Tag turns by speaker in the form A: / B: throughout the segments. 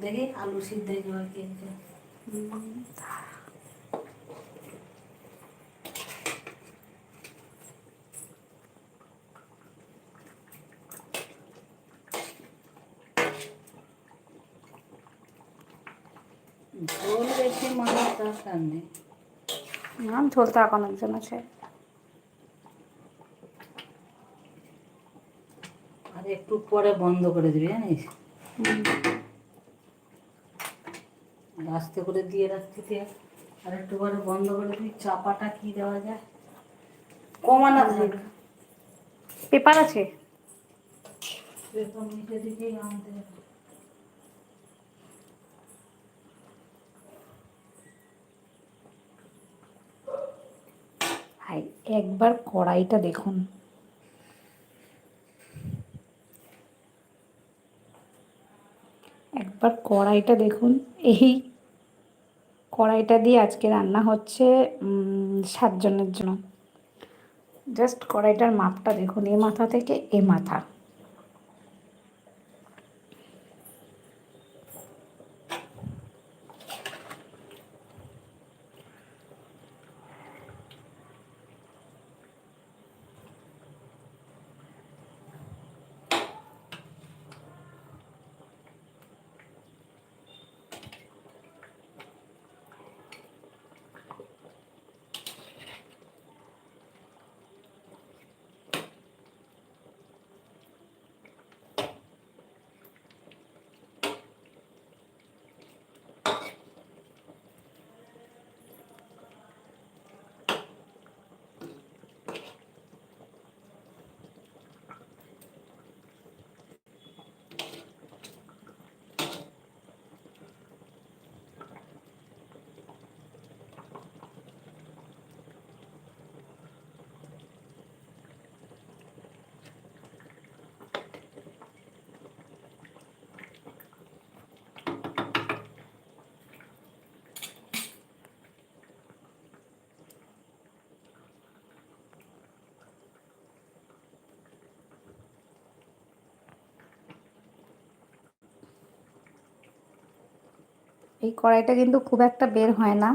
A: দেখি আলু সিদ্ধ ঝোল বেশি মাছের দরকার নেই।
B: নাম ঝোল তো এখন একজন আছে
A: আর একটু পরে বন্ধ করে দিবি জানিস? আস্তে করে দিয়ে রাখতে দিয়ে আর একটু পরে বন্ধ করে দিবি চাপাটা কি দেওয়া যায়? কমানো থাক
B: পেপার আছে?
A: তো নিচে দিকেই আনতে
B: একবার কড়াইটা দেখুন। একবার কড়াইটা দেখুন। এই কড়াইটা দিয়ে আজকে রান্না হচ্ছে সাতজনের জন্য। জাস্ট কড়াইটার মাপটা দেখুন, এ মাথা থেকে এ মাথা। এই কড়াইটা কিন্তু খুব একটা বের হয় না।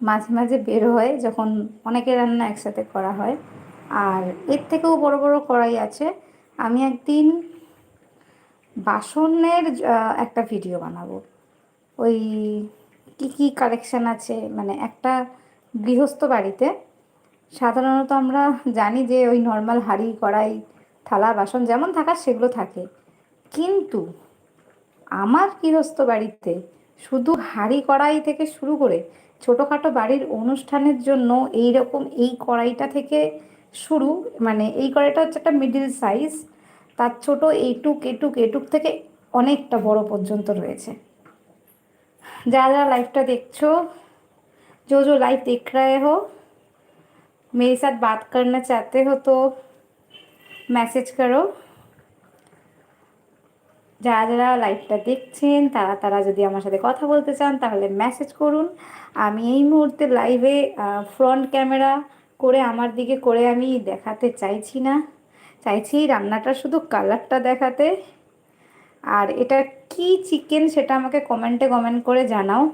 B: মাঝে মাঝে বের হয় যখন অনেকে রান্না একসাথে করা হয়। আর এর থেকেও বড় বড় কড়াই আছে। আমি একদিন বাসনের একটা ভিডিও বানাবো। ওই কি কি কালেকশান আছে? মানে একটা গৃহস্থ বাড়িতে। সাধারণত আমরা জানি যে ওই নর্মাল হাঁড়ি, কড়াই, থালা, বাসন যেমন থাকার সেগুলো থাকে। কিন্তু আমার গৃহস্থ বাড়িতে শুধু হাঁড়ি কড়াই থেকে শুরু করে ছোটোখাটো বাড়ির অনুষ্ঠানের জন্য এই রকম এই কড়াইটা থেকে শুরু মানে এই কড়াইটা হচ্ছে একটা মিডিল সাইজ তার ছোট এইটুক এটুক এটুক থেকে অনেকটা বড় পর্যন্ত রয়েছে যারা যারা লাইভটা দেখছো जो जो लाइव देख रहे हो मेरे साथ बात करना चाहते हो तो मैसेज करो যারা যারা লাইভটা দেখছেন, তারা তারা যদি আমার সাথে কথা বলতে চান, তাহলে মেসেজ করুন। আমি এই মুহূর্তে লাইভে ফ্রন্ট ক্যামেরা করে আমার দিকে করে আমি দেখাতে চাইছি না। চাইছি রান্নাটা শুধু কালারটা দেখাতে। আর এটা কি চিকেন সেটা আমাকে কমেন্টে কমেন্ট করে জানাও।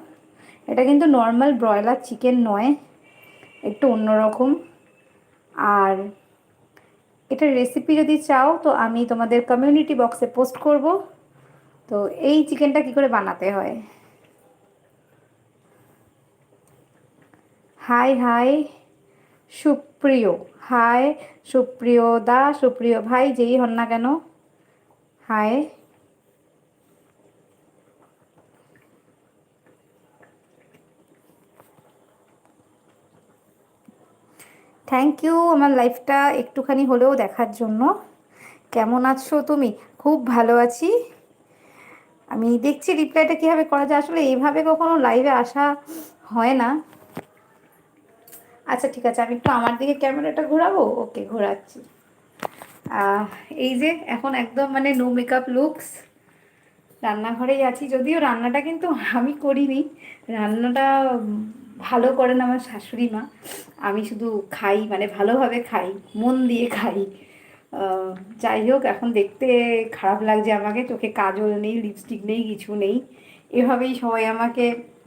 B: এটা কিন্তু নর্মাল ব্রয়লার চিকেন নয়, একটু অন্যরকম। আর এটার রেসিপি যদি চাও, তো আমি তোমাদের কমিউনিটি বক্সে পোস্ট করব। তো এই চিকেনটা কি করে বানাতে হয়? হাই হাই, সুপ্রিয়। হাই, সুপ্রিয় দা, সুপ্রিয় ভাই, যেই হন না কেন। হাই। থ্যাংক ইউ আমার লাইফটা একটুখানি হলেও দেখার জন্য। কেমন আছো তুমি? খুব ভালো আছি। আমি দেখছি রিপ্লাইটা কীভাবে করা যায়। আসলে এইভাবে কখনো লাইভে আসা হয় না। আচ্ছা ঠিক আছে, আমি একটু আমার দিকে ক্যামেরাটা ঘোরাবো? ওকে, ঘোরাচ্ছি। এই যে এখন একদম মানে নো মেকআপ লুকস রান্নাঘরেই আছি, যদিও রান্নাটা কিন্তু আমি করিনি। রান্নাটা ভালো করেন আমার শাশুড়ি মা। আমি শুধু খাই মানে ভালোভাবে খাই, মন দিয়ে খাই। যাই হোক এখন দেখতে খারাপ লাগছে আমাকে। চোখে কাজল নেই লিপস্টিক নেই, কিছু নেই। এভাবেই সবাই আমাকে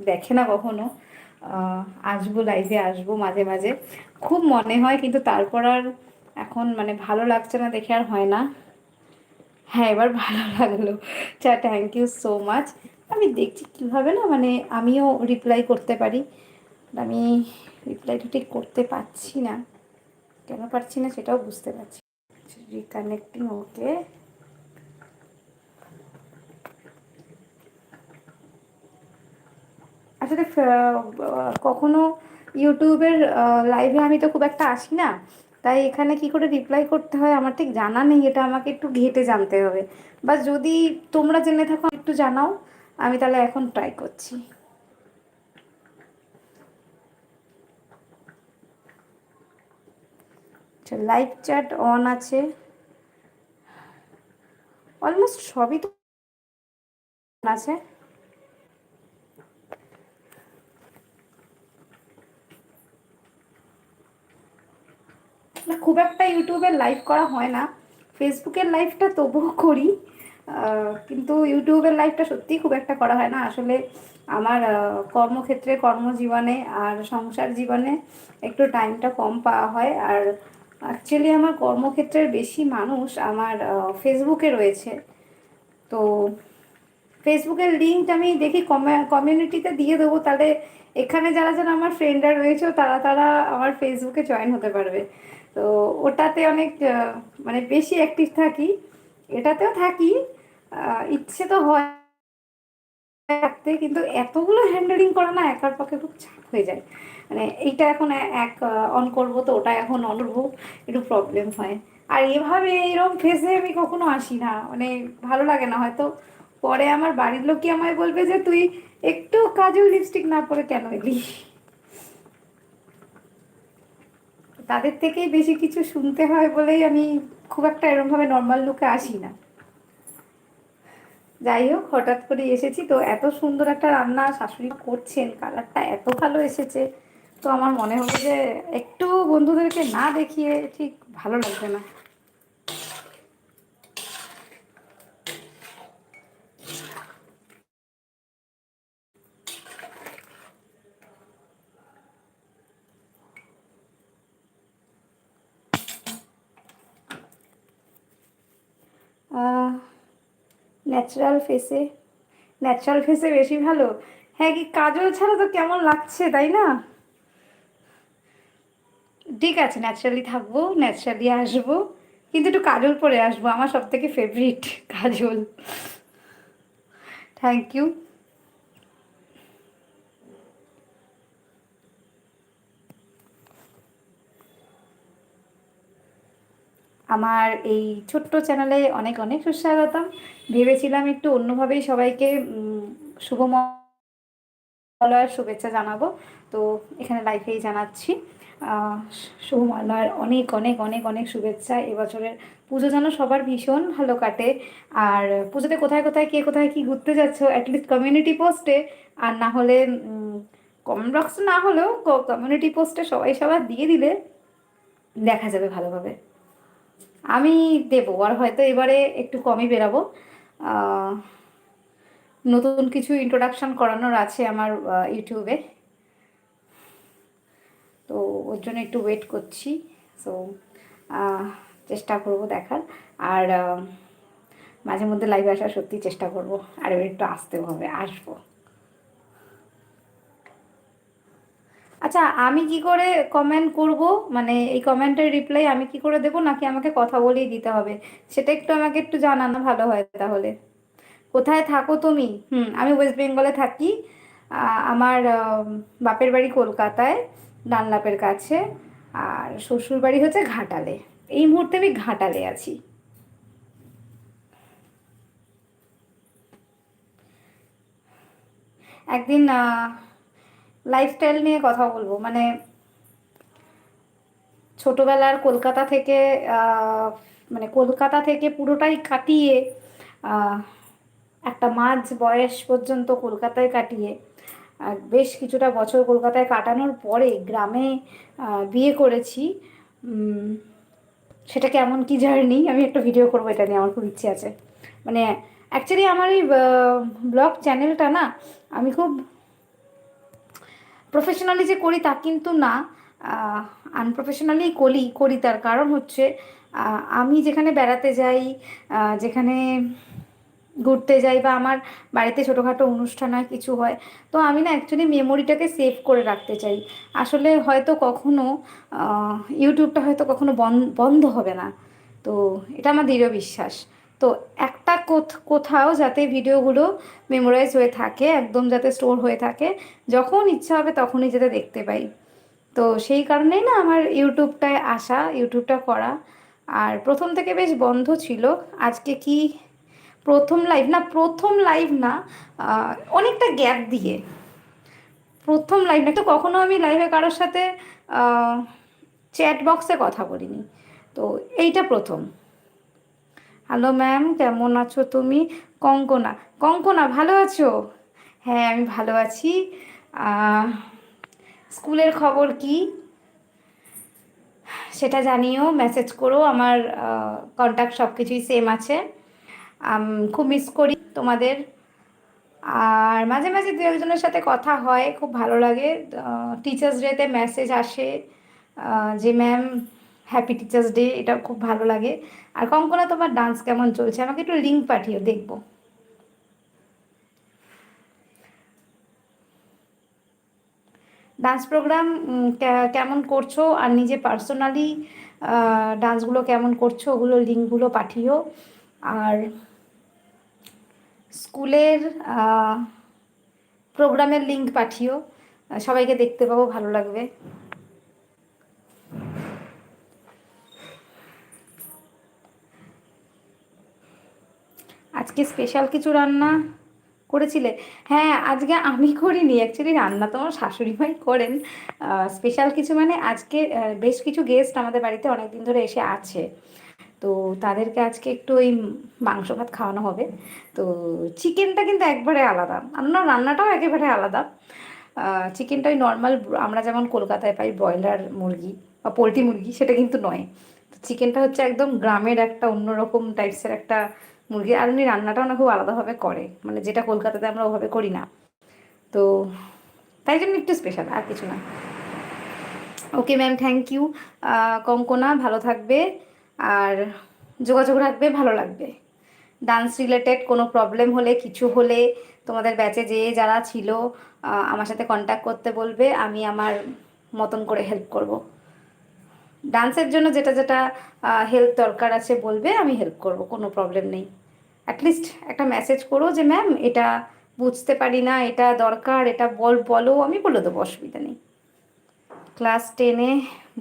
B: দেখে না কখনো। আসব লাইভে আসব মাঝে মাঝে। খুব মনে হয়, কিন্তু তারপর আর এখন মানে ভালো লাগছে না দেখে আর হয় না। হ্যাঁ এবার ভালো লাগল। চা থ্যাংক ইউ সো মাচ আমি দেখছি কীভাবে না মানে আমিও রিপ্লাই করতে পারি। আমি রিপ্লাইটা ঠিক করতে পারছি না। কেন পারছি না সেটাও বুঝতে পারছি রিকানেক্টিং ওকে আসলে কখনো ইউটিউবের লাইভে আমি তো খুব একটা আসি না। তাই এখানে কি করে রিপ্লাই করতে হয় আমার ঠিক জানা নেই। এটা আমাকে একটু ঘেটে জানতে হবে। বা যদি তোমরা জেনে থাকো, একটু জানাও। আমি তাহলে এখন ট্রাই করছি। আচ্ছা লাইভ চ্যাট অন আছে। অলমোস্ট সবই তো আছে। না, খুব একটা ইউটিউবের লাইভ করা হয় না। ফেসবুকের লাইভটা তবুও করি। কিন্তু ইউটিউবের লাইভটা সত্যিই খুব একটা করা হয় না। আসলে আমার কর্মক্ষেত্রে, কর্মজীবনে আর সংসার জীবনে একটু টাইমটা কম পাওয়া হয়। আর অ্যাকচুয়ালি আমার কর্মক্ষেত্রের বেশি মানুষ আমার ফেসবুকে রয়েছে। তো ফেসবুকের লিঙ্ক আমি দেখি কমিউনিটিতে দিয়ে দেবো। তাহলে এখানে যারা যারা আমার ফ্রেন্ডরা রয়েছে, তারা তারা আমার ফেসবুকে জয়েন হতে পারবে। তো ওটাতে অনেক মানে বেশি অ্যাক্টিভ থাকি। এটাতেও থাকি। ইচ্ছে তো হয়। থাকতে কিন্তু এতগুলো হ্যান্ডেলিং করা না একার পক্ষে খুব চাপ হয়ে যায়। মানে এইটা এখন এক অন করব তো ওটা এখন অন করব একটু প্রবলেম হয়। আর এভাবে এরকম ফেসে আমি কখনো আসি না মানে ভালো লাগে না হয়তো। পরে আমার বাড়ির লোক কি আমায় বলবে যে, তুই একটু কাজল লিপস্টিক না পরে কেন এলি? তাদের থেকেই বেশি কিছু শুনতে হয় বলেই আমি খুব একটা এরকমভাবে নর্মাল লুকে আসি না। যাই হোক, হঠাৎ করে এসেছি। তো এত সুন্দর একটা রান্না শাশুড়ি করছেন, কালারটা এত ভালো এসেছে। তো আমার মনে হলো যে একটু বন্ধুদেরকে না দেখিয়ে ঠিক ভালো লাগবে না। ন্যাচারাল ফেসে ন্যাচারাল ফেসে বেশি ভালো? হ্যাঁ কি কাজল ছাড়া তো কেমন লাগছে, তাই না? ঠিক আছে ন্যাচারালি থাকব ন্যাচারালি আসব, কিন্তু একটু কাজল পরে আসব, আমার সব থেকে ফেভারিট কাজল। থ্যাংক ইউ আমার এই ছোট্ট চ্যানেলে অনেক অনেক সুস্বাগতম। ভেবেছিলাম একটু অন্যভাবেই সবাইকে উম, শুভমলয়ের শুভেচ্ছা জানাব। তো এখানে লাইভেই জানাচ্ছি। আহ, শুভমলয়ের অনেক অনেক অনেক অনেক শুভেচ্ছা। এবছরের পুজো যেন সবার ভীষণ ভালো কাটে। আর পুজোতে কোথায় কোথায় কে কোথায় কি ঘুরতে যাচ্ছ অ্যাটলিস্ট কমিউনিটি পোস্টে আর না হলে কমেন্ট বক্সে না হলেও কমিউনিটি পোস্টে সবাই সবার দিয়ে দিলে দেখা যাবে ভালোভাবে। আমি দেবো, আর হয়তো এবারে একটু কমই বেরাবো। নতুন কিছু ইন্ট্রোডাকশান করানোর আছে আমার ইউটিউবে তো ওর জন্য একটু ওয়েট করছি। সো চেষ্টা করব দেখার। আর মাঝে মধ্যে লাইভে আসার সত্যি চেষ্টা করব। আর একটু আসতেও হবে, আসব। আচ্ছা আমি কি করে কমেন্ট করব? মানে এই কমেন্টের রিপ্লাই আমি কি করে দেবো? নাকি আমাকে কথা বলেই দিতে হবে? সেটা একটু আমাকে একটু জানানো ভালো হয় তাহলে। কোথায় থাকো তুমি? হুম, আমি ওয়েস্ট বেঙ্গলে থাকি। আমার বাপের বাড়ি কলকাতায় ডানলাপের কাছে। আর শ্বশুর বাড়ি হচ্ছে ঘাটালে। এই মুহূর্তে আমি ঘাটালে আছি। একদিন লাইফস্টাইল নিয়ে কথা বলব। মানে ছোটবেলার কলকাতা থেকে মানে কলকাতা থেকে পুরোটাই কাটিয়ে একটা মাঝ বয়স পর্যন্ত কলকাতায় কাটিয়ে বেশ কিছুটা বছর কলকাতায় কাটানোর পরে গ্রামে বিয়ে করেছি। সেটা কেমন কি জার্নি, আমি একটা ভিডিও করব, এটা নিয়ে আমার খুব ইচ্ছে আছে। মানে অ্যাকচুয়ালি আমার এই ব্লগ চ্যানেলটা না, আমি খুব প্রফেশনালি যে করি তা কিন্তু না আনপ্রফেশনালি করি করি তার কারণ হচ্ছে আমি যেখানে বেড়াতে যাই যেখানে ঘুরতে যাই বা আমার বাড়িতে ছোটোখাটো অনুষ্ঠান হয়, কিছু হয়, তো আমি না অ্যাকচুয়ালি মেমোরিটাকে সেভ করে রাখতে চাই। আসলে হয়তো কখনো ইউটিউবটা হয়তো কখনো বন- বন্ধ হবে না। তো এটা আমার দৃঢ় বিশ্বাস। তো একটা কোথ- কোথাও যাতে ভিডিওগুলো মেমোরাইজ হয়ে থাকে, একদম যাতে স্টোর হয়ে থাকে, যখন ইচ্ছা হবে তখনই যাতে দেখতে পাই। তো সেই কারণেই না আমার ইউটিউবটায় আসা, ইউটিউবটা করা। আর প্রথম থেকে বেশ বন্ধ ছিল। আজকে কি প্রথম লাইভ না, প্রথম লাইভ না অনেকটা গ্যাপ দিয়ে। প্রথম লাইভ না, তো কখনো আমি লাইভে কারোর সাথে চ্যাট বক্সে কথা বলিনি। তো এইটা প্রথম। হ্যালো ম্যাম কেমন আছো তুমি? কঙ্কনা। কঙ্কনা, ভালো আছো? হ্যাঁ আমি ভালো আছি। স্কুলের খবর কি? সেটা জানিও মেসেজ করো। আমার কন্ট্যাক্ট সব কিছুই সেম আছে। খুব মিস করি তোমাদের। আর মাঝে মাঝে দু একজনের সাথে কথা হয়, খুব ভালো লাগে। টিচার্স ডেতে মেসেজ আসে। যে ম্যাম হ্যাপি টিচার্স ডে এটা খুব ভালো লাগে। আর কঙ্কনা, তোমার ডান্স কেমন চলছে? আমাকে একটু লিঙ্ক পাঠিও, দেখব। ডান্স প্রোগ্রাম কেমন করছ? আর নিজে পার্সোনালি ডান্সগুলো কেমন করছ? ওগুলো লিঙ্কগুলো পাঠিও। আর স্কুলের প্রোগ্রামের লিঙ্ক পাঠিও। সবাইকে দেখতে পাবো, ভালো লাগবে। আজকে স্পেশাল কিছু রান্না করেছিলে? হ্যাঁ আজকে আমি করিনি। অ্যাকচুয়ালি রান্না তো আমার শাশুড়ি মাই করেন। স্পেশাল কিছু মানে আজকে বেশ কিছু গেস্ট আমাদের বাড়িতে অনেক দিন ধরে এসে আছে। তো তাদেরকে আজকে একটু ওই মাংস ভাত খাওয়ানো হবে। তো চিকেনটা কিন্তু একবারে আলাদা। রান্না রান্নাটাও একেবারে আলাদা। চিকেনটা ওই নর্মাল আমরা যেমন কলকাতায় পাই ব্রয়লার মুরগি বা পোলট্রি মুরগি, সেটা কিন্তু নয়। চিকেনটা হচ্ছে একদম গ্রামের একটা অন্যরকম টাইপসের একটা মুরগি আর উনি রান্নাটাও না খুব আলাদাভাবে করে। মানে যেটা কলকাতাতে আমরা ওভাবে করি না। তো তাই জন্য একটু স্পেশাল আর কিছু না। Okay ma'am thank you Kankana, ভালো থাকবে। আর যোগাযোগ রাখবে, ভালো লাগবে। ডান্স রিলেটেড কোনো প্রবলেম হলে, কিছু হলে তোমাদের ব্যাচে যে যারা ছিল আমার সাথে কন্ট্যাক্ট করতে বলবে। আমি আমার মতন করে হেল্প করব। ডান্সের জন্য যেটা যেটা হেল্প দরকার আছে বলবে, আমি হেল্প করব, কোনো প্রবলেম নেই। অ্যাটলিস্ট একটা মেসেজ করো যে ম্যাম এটা বুঝতে পারি না, এটা দরকার, এটা বল, বলো, আমি বলে দেবো, অসুবিধা নেই। ক্লাস টেনে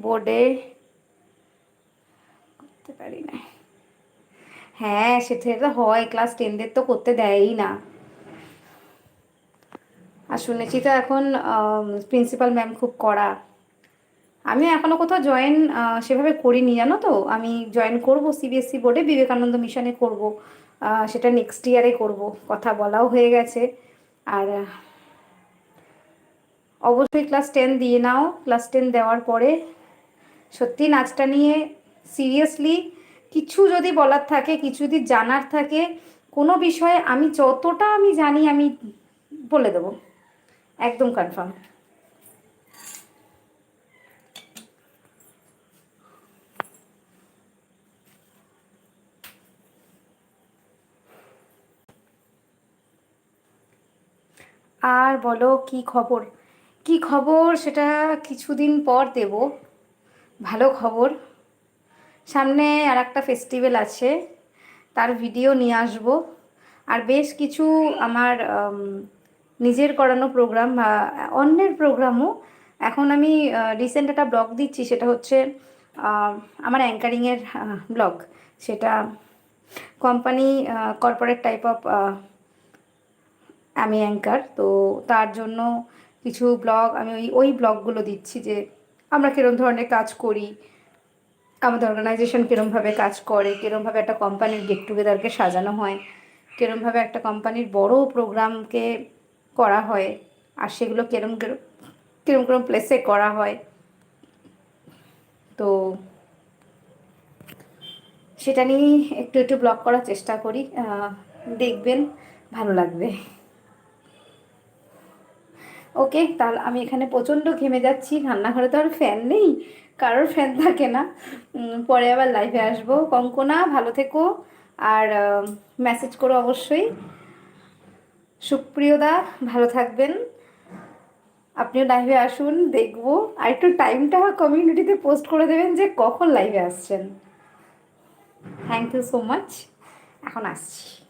B: বোর্ডে করতে পারি না। হ্যাঁ সেটা হয় ক্লাস টেনদের তো করতে দেয়ই না। আর শুনেছি তো এখন প্রিন্সিপাল ম্যাম খুব কড়া। আমি এখনও কোথাও জয়েন সেভাবে করিনি, জানো তো? আমি জয়েন করব সিবিএসসি বোর্ডে বিবেকানন্দ মিশনে করব। সেটা নেক্সট ইয়ারে করব। কথা বলাও হয়ে গেছে। আর, অবশ্যই ক্লাস টেন দিয়ে নাও। ক্লাস টেন দেওয়ার পরে, সত্যি নাচটা নিয়ে সিরিয়াসলি কিছু যদি বলার থাকে, কিছু যদি জানার থাকে, কোনো বিষয়ে আমি যতটা আমি জানি, আমি বলে দেবো। একদম কনফার্ম আর বলো কি খবর? কি খবর সেটা কিছুদিন পর দেব। ভালো খবর। সামনে আর একটা ফেস্টিভ্যাল আছে, তার ভিডিও নিয়ে আসব। আর বেশ কিছু আমার নিজের করানো প্রোগ্রাম বা অন্যের প্রোগ্রামও এখন আমি রিসেন্ট একটা ব্লগ দিচ্ছি, সেটা হচ্ছে আমার অ্যাঙ্কারিংয়ের ব্লগ সেটা কোম্পানি কর্পোরেট টাইপ অফ আমি অ্যাঙ্কার তো তার জন্য কিছু ব্লগ আমি ওই ওই ব্লগগুলো দিচ্ছি যে আমরা কিরম ধরনের কাজ করি, আমাদের অর্গানাইজেশন কীরমভাবে কাজ করে কীরমভাবে একটা কোম্পানির গেট টুগেদারকে সাজানো হয় কীরমভাবে একটা কোম্পানির বড় প্রোগ্রামকে করা হয়, আর সেগুলো কেরম কেরম কেরম কেরম প্লেসে করা হয়। তো সেটা নিয়ে একটু একটু ব্লগ করার চেষ্টা করি দেখবেন, ভালো লাগবে। ওকে, তাহলে আমি এখানে প্রচণ্ড ঘেমে যাচ্ছি, রান্নাঘরে তো আর ফ্যান নেই, কারোর ফ্যান থাকে না। পরে আবার লাইভে আসব। কঙ্কনা, ভালো থেকো, আর মেসেজ করো অবশ্যই। সুপ্রিয়দা, ভালো থাকবেন। আপনিও লাইভে আসুন, দেখব। আর একটু টাইমটা কমিউনিটিতে পোস্ট করে দেবেন যে কখন লাইভে আসছেন। থ্যাংক ইউ সো মাচ এখন আসছি।